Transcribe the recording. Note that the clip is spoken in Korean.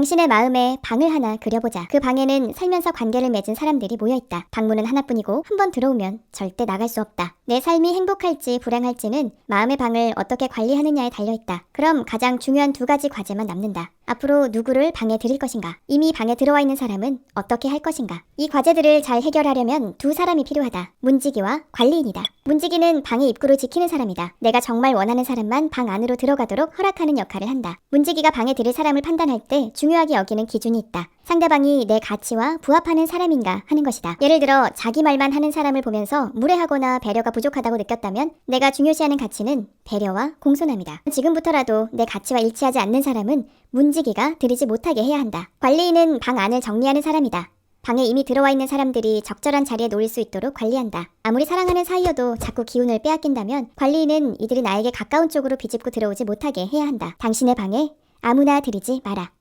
당신의 마음에 방을 하나 그려보자. 그 방에는 살면서 관계를 맺은 사람들이 모여있다. 방문은 하나뿐이고 한 번 들어오면 절대 나갈 수 없다. 내 삶이 행복할지 불행할지는 마음의 방을 어떻게 관리하느냐에 달려있다. 그럼 가장 중요한 두 가지 과제만 남는다. 앞으로 누구를 방에 들일 것인가? 이미 방에 들어와 있는 사람은 어떻게 할 것인가? 이 과제들을 잘 해결하려면 두 사람이 필요하다. 문지기와 관리인이다. 문지기는 방의 입구를 지키는 사람이다. 내가 정말 원하는 사람만 방 안으로 들어가도록 허락하는 역할을 한다. 문지기가 방에 들일 사람을 판단할 때 중요하게 여기는 기준이 있다. 상대방이 내 가치와 부합하는 사람인가 하는 것이다. 예를 들어 자기 말만 하는 사람을 보면서 무례하거나 배려가 부족하다고 느꼈다면 내가 중요시하는 가치는 배려와 공손함이다. 지금부터라도 내 가치와 일치하지 않는 사람은 문지기가 들이지 못하게 해야 한다. 관리인은 방 안을 정리하는 사람이다. 방에 이미 들어와 있는 사람들이 적절한 자리에 놓일 수 있도록 관리한다. 아무리 사랑하는 사이여도 자꾸 기운을 빼앗긴다면 관리인은 이들이 나에게 가까운 쪽으로 비집고 들어오지 못하게 해야 한다. 당신의 방에 아무나 들이지 마라.